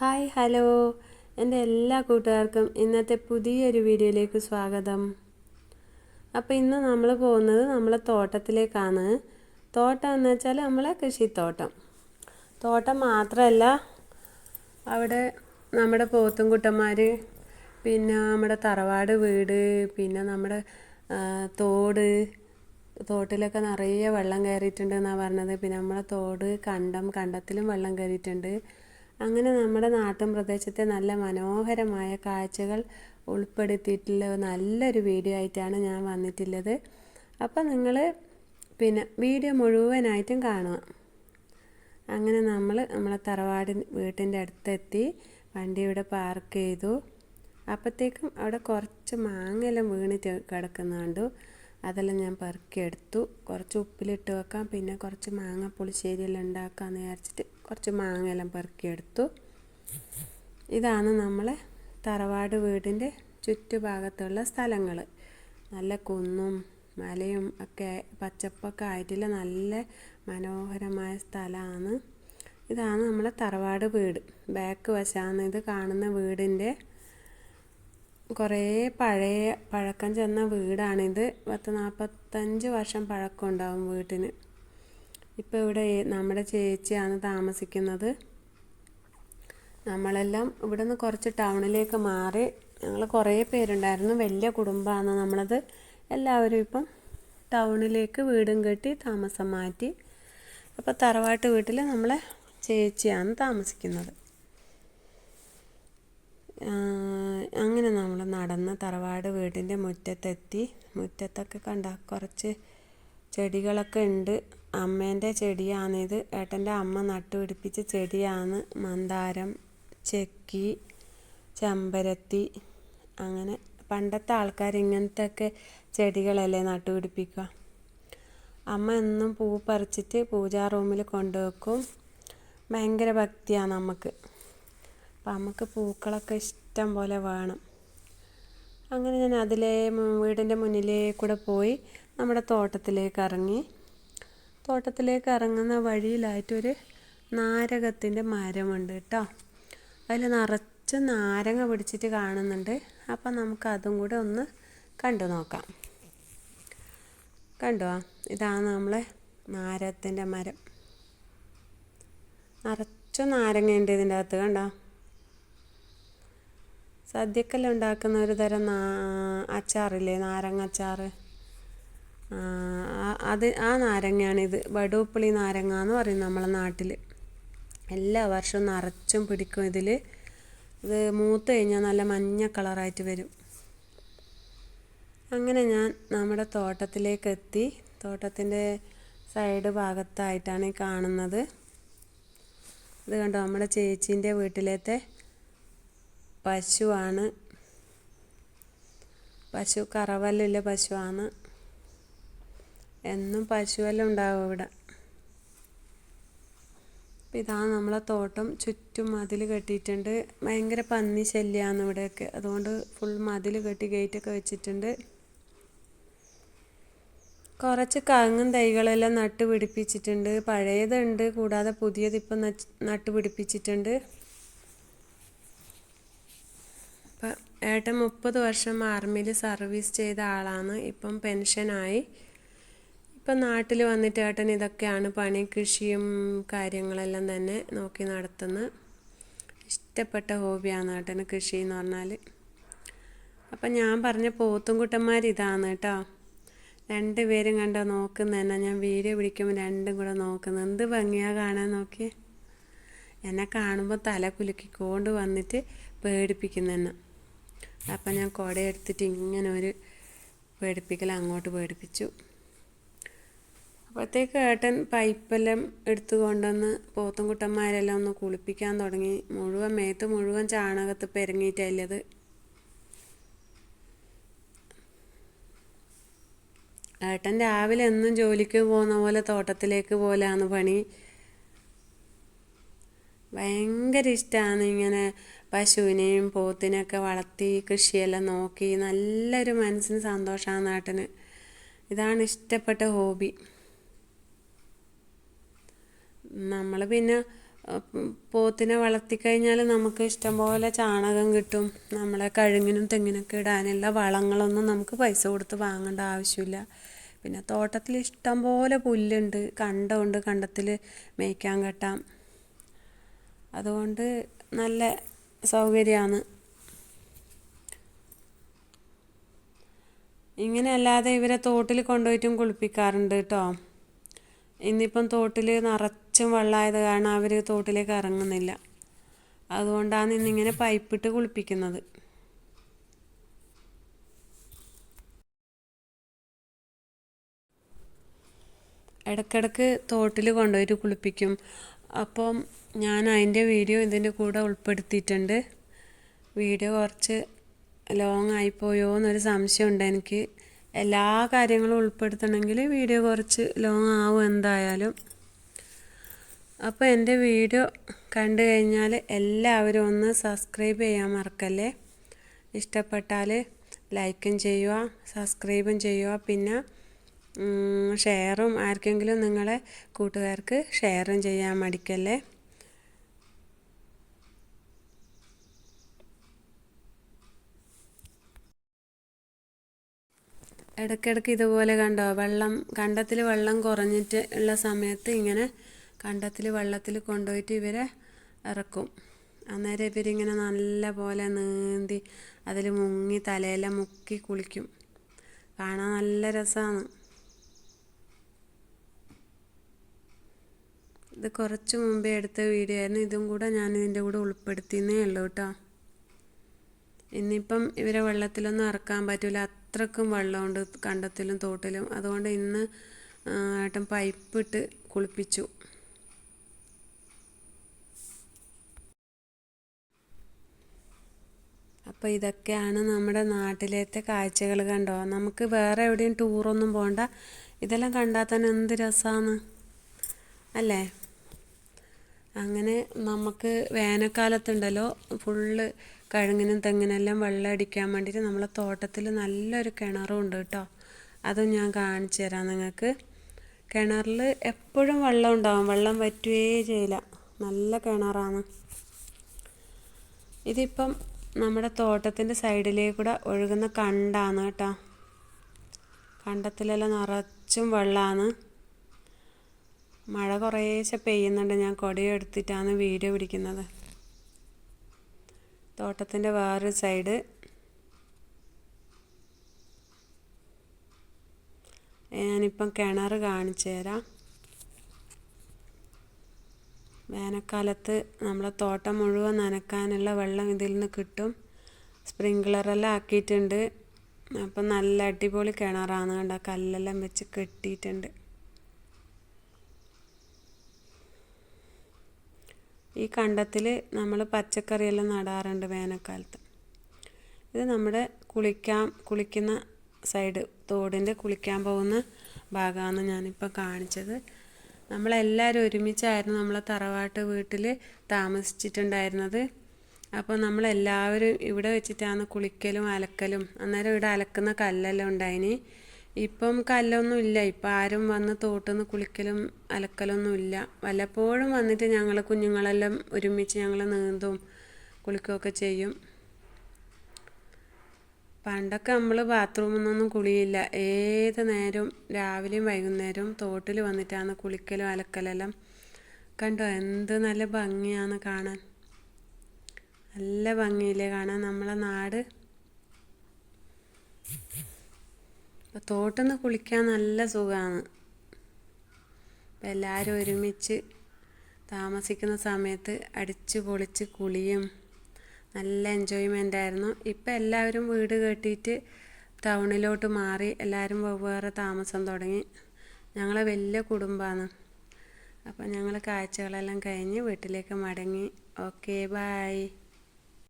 Hi hello. എന്റെ എല്ലാ കൂട്ടുകാർക്കും ഇന്നത്തെ പുതിയൊരു വീഡിയോയിലേക്ക് സ്വാഗതം. അപ്പോൾ ഇന്ന് നമ്മൾ പോകുന്നത് നമ്മളെ തോട്ടത്തിലേക്കാണ്. തോട്ടം എന്ന് വെച്ചാൽ നമ്മളെ കൃഷിത്തോട്ടം. തോട്ടം മാത്രമല്ല അവിടെ നമ്മുടെ പോത്തുംകുട്ടന്മാർ പിന്നെ നമ്മുടെ തറവാട് വീട് പിന്നെ നമ്മുടെ തോട് തോട്ടിലൊക്കെ നിറയെ വെള്ളം കയറിയിട്ടുണ്ട് എന്നാണ് പറഞ്ഞത്. പിന്നെ നമ്മളെ തോട് കണ്ടം കണ്ടത്തിലും വെള്ളം കയറിയിട്ടുണ്ട്. അങ്ങനെ നമ്മുടെ നാട്ടിൻ പ്രദേശത്തെ നല്ല മനോഹരമായ കാഴ്ചകൾ ഉൾപ്പെടുത്തിയിട്ടുള്ള നല്ലൊരു വീഡിയോ ആയിട്ടാണ് ഞാൻ വന്നിട്ടുള്ളത്. അപ്പോൾ നിങ്ങൾ പിന്നെ വീഡിയോ മുഴുവനായിട്ടും കാണുക. അങ്ങനെ നമ്മൾ നമ്മളെ തറവാട് വീട്ടിന്റെ അടുത്തെത്തി വണ്ടി ഇവിടെ പാർക്ക് ചെയ്തു. അപ്പോഴത്തേക്കും അവിടെ കുറച്ച് മാങ്ങയെല്ലാം വീണിട്ട് കിടക്കുന്ന കണ്ടു അതെല്ലാം ഞാൻ പെറുക്കിയെടുത്തു. കുറച്ച് ഉപ്പിലിട്ട് വെക്കാം. പിന്നെ കുറച്ച് മാങ്ങ പുളിശ്ശേരിയെല്ലാം ഉണ്ടാക്കാമെന്ന് വിചാരിച്ചിട്ട് കുറച്ച് മാങ്ങയെല്ലാം പെറുക്കിയെടുത്തു. ഇതാണ് നമ്മളെ തറവാട് വീടിന്റെ ചുറ്റുഭാഗത്തുള്ള സ്ഥലങ്ങൾ നല്ല കുന്നും മലയും ഒക്കെ പച്ചപ്പൊക്കെ ആയിട്ടുള്ള നല്ല മനോഹരമായ സ്ഥലമാണ്. ഇതാണ് നമ്മളെ തറവാട് വീട്. ബാക്ക് വശമാണ് ഇത് കാണുന്ന വീടിന്റെ. കുറേ പഴയ പഴക്കം ചെന്ന വീടാണിത്. പത്ത് നാൽപ്പത്തഞ്ച് വർഷം പഴക്കം ഉണ്ടാവും വീട്ടിന്. ഇപ്പോൾ ഇവിടെ നമ്മുടെ ചേച്ചിയാണ് താമസിക്കുന്നത്. നമ്മളെല്ലാം ഇവിടെ നിന്ന് കുറച്ച് ടൗണിലേക്ക് മാറി. ഞങ്ങൾ കുറേ പേരുണ്ടായിരുന്നു. വലിയ കുടുംബമാണ് നമ്മളത്. എല്ലാവരും ഇപ്പം ടൗണിലേക്ക് വീടും കെട്ടി താമസം മാറ്റി. അപ്പോൾ തറവാട്ട് വീട്ടിൽ നമ്മളെ ചേച്ചിയാണ് താമസിക്കുന്നത്. അങ്ങനെ നമ്മൾ നടന്ന് തറവാട് വീടിന്റെ മുറ്റത്തെത്തി. മുറ്റത്തൊക്കെ കണ്ട കുറച്ച് ചെടികളൊക്കെ ഉണ്ട്. അമ്മേന്റെ ചെടിയാണിത് ഏട്ടന്റെ അമ്മ നട്ടുപിടിപ്പിച്ച ചെടിയാണ് മന്ദാരം ചെക്കി ചെമ്പരത്തി അങ്ങനെ പണ്ടത്തെ ആൾക്കാർ ഇങ്ങനത്തെ ഒക്കെ ചെടികളല്ലേ നട്ടുപിടിപ്പിക്കുക. അമ്മ എന്നും പൂ പറിച്ചിട്ട് പൂജാ റൂമിൽ കൊണ്ടുവെക്കും. ഭയങ്കര ഭക്തിയാണ് നമുക്ക് അപ്പം നമുക്ക് പൂക്കളൊക്കെ ഇഷ്ടം പോലെ വേണം. അങ്ങനെ ഞാൻ അതിലെ വീടിന്റെ മുന്നിലേ കൂടെ പോയി നമ്മുടെ തോട്ടത്തിലേക്ക് ഇറങ്ങി. തോട്ടത്തിലേക്ക് ഇറങ്ങുന്ന വഴിയിലായിട്ടൊരു നാരകത്തിന്റെ മരമുണ്ട് കേട്ടോ. അതിൽ നിറച്ച് നാരങ്ങ പിടിച്ചിട്ട് കാണുന്നുണ്ട്. അപ്പം നമുക്ക് അതും കൂടെ ഒന്ന് കണ്ടു നോക്കാം. കണ്ടോ? ഇതാണ് നമ്മളെ നാരകത്തിന്റെ മരം. നിറച്ച് നാരങ്ങയുണ്ട് ഇതിന്റെ അകത്ത് കണ്ടോ? സദ്യക്കെല്ലാം ഉണ്ടാക്കുന്ന ഒരു തരം നാ അച്ചാറില്ലേ? നാരങ്ങ അച്ചാറ്. അത് ആ നാരങ്ങയാണിത് വടുപ്പുളി നാരങ്ങ എന്ന് പറയും നമ്മളെ നാട്ടിൽ എല്ലാ വർഷവും നിറച്ചും പിടിക്കും ഇതിൽ ഇത് മൂത്ത് കഴിഞ്ഞാൽ നല്ല മഞ്ഞ കളറായിട്ട് വരും. അങ്ങനെ ഞാൻ നമ്മുടെ തോട്ടത്തിലേക്ക് എത്തി. തോട്ടത്തിന്റെ സൈഡ് ഭാഗത്തായിട്ടാണ് ഈ കാണുന്നത്. ഇത് കണ്ടോ? നമ്മുടെ ചേച്ചീന്റെ വീട്ടിലത്തെ പശുവാണ്. പശു കറവല്ലുള്ള പശുവാണ്. എന്നും പശുവെല്ലാം ഉണ്ടാവും ഇവിടെ. അപ്പം ഇതാണ് നമ്മളെ തോട്ടം ചുറ്റും മതിൽ കെട്ടിയിട്ടുണ്ട്. ഭയങ്കര പന്നി ശല്യമാണ് ഇവിടെയൊക്കെ. അതുകൊണ്ട് ഫുൾ മതിൽ കെട്ടി ഗേറ്റൊക്കെ വെച്ചിട്ടുണ്ട്. കുറച്ച് കങ്ങും തൈകളെല്ലാം നട്ട് പിടിപ്പിച്ചിട്ടുണ്ട്. പഴയതുണ്ട് കൂടാതെ പുതിയത് ഇപ്പം നട്ട് പിടിപ്പിച്ചിട്ടുണ്ട്. ഇപ്പം ഏട്ടൻ മുപ്പത് വർഷം ആർമിയിൽ സർവീസ് ചെയ്ത ആളാണ്. ഇപ്പം പെൻഷനായി ഇപ്പം നാട്ടിൽ വന്നിട്ട് ഏട്ടൻ ഇതൊക്കെയാണ് പണി കൃഷിയും കാര്യങ്ങളെല്ലാം തന്നെ നോക്കി നടത്തുന്നത് ഇഷ്ടപ്പെട്ട ഹോബിയാണ് ഏട്ടന് കൃഷി എന്ന് പറഞ്ഞാൽ അപ്പം ഞാൻ പറഞ്ഞ പോത്തുംകുട്ടന്മാർ ഇതാണ് കേട്ടോ. രണ്ടുപേരും കണ്ടോ നോക്കുന്ന തന്നെ ഞാൻ വീഡിയോ പിടിക്കുമ്പോൾ രണ്ടും കൂടെ നോക്കുന്നത് എന്ത് ഭംഗിയാണ് കാണാൻ നോക്കിയേ. എന്നെ കാണുമ്പോൾ തല കുലുക്കിക്കൊണ്ട് വന്നിട്ട് പേടിപ്പിക്കുന്ന തന്നെ. അപ്പം ഞാൻ കുടയെടുത്തിട്ട് ഇങ്ങനെ ഒരു പേടിപ്പിക്കൽ അങ്ങോട്ട് പേടിപ്പിച്ചു. അപ്പോഴത്തേക്ക് ഏട്ടൻ പൈപ്പെല്ലാം എടുത്തു കൊണ്ടുവന്ന് പോത്തുംകുട്ടന്മാരെല്ലാം ഒന്ന് കുളിപ്പിക്കാൻ തുടങ്ങി. മുഴുവൻ മേത്ത് മുഴുവൻ ചാണകത്ത് പെരങ്ങിയിട്ടല്ലത് ഏട്ടൻ രാവിലെ എന്നും ജോലിക്ക് പോകുന്ന പോലെ തോട്ടത്തിലേക്ക് പോലാണ് പണി. ഭയങ്കര ഇഷ്ടമാണ് ഇങ്ങനെ പശുവിനെയും പോത്തിനെയൊക്കെ വളർത്തി കൃഷിയെല്ലാം നോക്കി. നല്ലൊരു മനസ്സിന് സന്തോഷമാണ് ഏട്ടന്. ഇതാണ് ഇഷ്ടപ്പെട്ട ഹോബി. നമ്മൾ പിന്നെ പോത്തിനെ വളർത്തിക്കഴിഞ്ഞാൽ നമുക്ക് ഇഷ്ടംപോലെ ചാണകം കിട്ടും. നമ്മളെ കഴുങ്ങിനും തെങ്ങിനൊക്കെ ഇടാനുള്ള വളങ്ങളൊന്നും നമുക്ക് പൈസ കൊടുത്ത് വാങ്ങേണ്ട ആവശ്യമില്ല. പിന്നെ തോട്ടത്തിൽ ഇഷ്ടംപോലെ പുല്ലുണ്ട്. കണ്ടമുണ്ട് കണ്ടത്തിൽ മേയ്ക്കാൻ കെട്ടാം. അതുകൊണ്ട് നല്ല സൗകര്യമാണ് ഇങ്ങനെ അല്ലാതെ ഇവരെ തോട്ടിൽ കൊണ്ടുപോയിട്ടും കുളിപ്പിക്കാറുണ്ട് കേട്ടോ ഇന്നിപ്പം തോട്ടിൽ നിറച്ചും വെള്ളമായത് കാരണം അവർ തോട്ടിലേക്ക് ഇറങ്ങുന്നില്ല. അതുകൊണ്ടാണ് ഇന്നിങ്ങനെ പൈപ്പിട്ട് കുളിപ്പിക്കുന്നത്. ഇടക്കിടക്ക് തോട്ടിൽ കൊണ്ടുപോയിട്ട് കുളിപ്പിക്കും. അപ്പം ഞാൻ അതിന്റെ വീഡിയോ ഇതിന്റെ കൂടെ ഉൾപ്പെടുത്തിയിട്ടുണ്ട്. വീഡിയോ കുറച്ച് ലോങ് ആയിപ്പോയോ എന്നൊരു സംശയമുണ്ട് എനിക്ക്. എല്ലാ കാര്യങ്ങളും ഉൾപ്പെടുത്തണമെങ്കിൽ വീഡിയോ കുറച്ച് ലോങ് ആവും എന്തായാലും. അപ്പോൾ എന്റെ വീഡിയോ കണ്ടു കഴിഞ്ഞാൽ എല്ലാവരും ഒന്ന് സബ്സ്ക്രൈബ് ചെയ്യാൻ മറക്കല്ലേ? ഇഷ്ടപ്പെട്ടാൽ ലൈക്കും ചെയ്യുക സബ്സ്ക്രൈബും ചെയ്യുക. പിന്നെ ഷെയറും ആർക്കെങ്കിലും നിങ്ങളെ കൂട്ടുകാർക്ക് ഷെയറും ചെയ്യാൻ മടിക്കല്ലേ? ഇടയ്ക്കിടയ്ക്ക് ഇതുപോലെ കണ്ടോ? വെള്ളം കണ്ടത്തിൽ വെള്ളം കുറഞ്ഞിട്ട് ഉള്ള സമയത്ത് ഇങ്ങനെ കണ്ടത്തിൽ വെള്ളത്തിൽ കൊണ്ടുപോയിട്ട് ഇവരെ ഇറക്കും. അന്നേരം ഇവരിങ്ങനെ നല്ല പോലെ നീന്തി അതിൽ മുങ്ങി തലയെല്ലാം മുക്കി കുളിക്കും. കാണാൻ നല്ല രസമാണ്. ഇത് കുറച്ച് മുമ്പേ എടുത്ത വീഡിയോ ആയിരുന്നു. ഇതും കൂടെ ഞാൻ ഇതിന്റെ കൂടെ ഉൾപ്പെടുത്തിയെന്നേ ഉള്ളൂ കേട്ടോ. ഇന്നിപ്പം ഇവരെ വെള്ളത്തിലൊന്നും ഇറക്കാൻ പറ്റില്ല അത്രക്കും വെള്ളമുണ്ട് കണ്ടത്തിലും തോട്ടിലും. അതുകൊണ്ട് ഇന്ന് ഏട്ടൻ പൈപ്പിട്ട് കുളിപ്പിച്ചു. അപ്പോൾ ഇതൊക്കെയാണ് നമ്മുടെ നാട്ടിലത്തെ കാഴ്ചകൾ കണ്ടോ? നമുക്ക് വേറെ എവിടെയും ടൂറൊന്നും പോകണ്ട ഇതെല്ലാം കണ്ടാൽ തന്നെ എന്ത് രസമാണ് അല്ലേ? അങ്ങനെ നമുക്ക് വേനൽക്കാലത്തുണ്ടല്ലോ ഫുള്ള് കഴുങ്ങിനും തെങ്ങിനെല്ലാം വെള്ളം അടിക്കാൻ വേണ്ടിയിട്ട് നമ്മളെ തോട്ടത്തിൽ നല്ലൊരു കിണറും ഉണ്ട് കേട്ടോ. അതും ഞാൻ കാണിച്ചു തരാം നിങ്ങൾക്ക്. കിണറിൽ എപ്പോഴും വെള്ളം ഉണ്ടാവും. വെള്ളം വറ്റുകയേ ചെയ്യില്ല. നല്ല കിണറാണ്. ഇതിപ്പം നമ്മുടെ തോട്ടത്തിന്റെ സൈഡിലേക്കൂടെ ഒഴുകുന്ന കണ്ടാണ് കേട്ടോ. കണ്ടത്തിലെല്ലാം നിറച്ചും വെള്ളമാണ് മഴ കുറേശ്ശെ പെയ്യുന്നുണ്ട്. ഞാൻ കൊടയെടുത്തിട്ടാണ് വീഡിയോ പിടിക്കുന്നത്. തോട്ടത്തിന്റെ വേറൊരു സൈഡ്. ഞാനിപ്പം കിണർ കാണിച്ചു തരാം വേനൽക്കാലത്ത് നമ്മളെ തോട്ടം മുഴുവൻ നനക്കാനുള്ള വെള്ളം ഇതിൽ നിന്ന് കിട്ടും. സ്പ്രിങ്ക്ലറെല്ലാം ആക്കിയിട്ടുണ്ട്. അപ്പം നല്ല അടിപൊളി കിണറാണ് കണ്ട? കല്ലെല്ലാം വെച്ച് കെട്ടിയിട്ടുണ്ട്. ഈ കണ്ടത്തിൽ നമ്മൾ പച്ചക്കറിയെല്ലാം നടാറുണ്ട് വേനൽക്കാലത്ത്. ഇത് നമ്മുടെ കുളിക്കാൻ കുളിക്കുന്ന സൈഡ് തോടിന്റെ കുളിക്കാൻ പോകുന്ന ഭാഗമാണ് ഞാനിപ്പോൾ കാണിച്ചത്. നമ്മളെല്ലാവരും ഒരുമിച്ചായിരുന്നു നമ്മളെ തറവാട്ട് വീട്ടിൽ താമസിച്ചിട്ടുണ്ടായിരുന്നത്. അപ്പോൾ നമ്മളെല്ലാവരും ഇവിടെ വെച്ചിട്ടാണ് കുളിക്കലും അലക്കലും. അന്നേരം ഇവിടെ അലക്കുന്ന കല്ലെല്ലാം ഉണ്ടായിന്. ഇപ്പം കല്ലൊന്നും ഇല്ല. ഇപ്പം ആരും വന്ന് തോട്ടുനിന്ന് കുളിക്കലും അലക്കലൊന്നും ഇല്ല. വല്ലപ്പോഴും വന്നിട്ട് ഞങ്ങൾ കുഞ്ഞുങ്ങളെല്ലാം ഒരുമിച്ച് ഞങ്ങൾ നീന്തും കുളിക്കുകയൊക്കെ ചെയ്യും. പണ്ടൊക്കെ നമ്മൾ ബാത്റൂമിൽ നിന്നൊന്നും കുളിയില്ല. ഏത് നേരവും രാവിലെയും വൈകുന്നേരവും തോട്ടിൽ വന്നിട്ടാണ് കുളിക്കലും അലക്കലെല്ലാം. കണ്ടോ എന്ത് നല്ല ഭംഗിയാണ് കാണാൻ. നല്ല ഭംഗിയില്ലേ കാണാൻ നമ്മളെ നാട്. തോട്ടിൽ കുളിക്കാൻ നല്ല സുഖമാണ് അപ്പം എല്ലാവരും ഒരുമിച്ച് താമസിക്കുന്ന സമയത്ത് അടിച്ച് പൊളിച്ച് കുളിയും നല്ല എൻജോയ്മെന്റ് ആയിരുന്നു. ഇപ്പം എല്ലാവരും വീട് കെട്ടിയിട്ട് ടൗണിലോട്ട് മാറി എല്ലാവരും വെവ്വേറെ താമസം തുടങ്ങി. ഞങ്ങൾ വലിയ കുടുംബമാണ്. അപ്പം ഞങ്ങൾ കാഴ്ചകളെല്ലാം കഴിഞ്ഞ് വീട്ടിലേക്ക് മടങ്ങി. Okay bye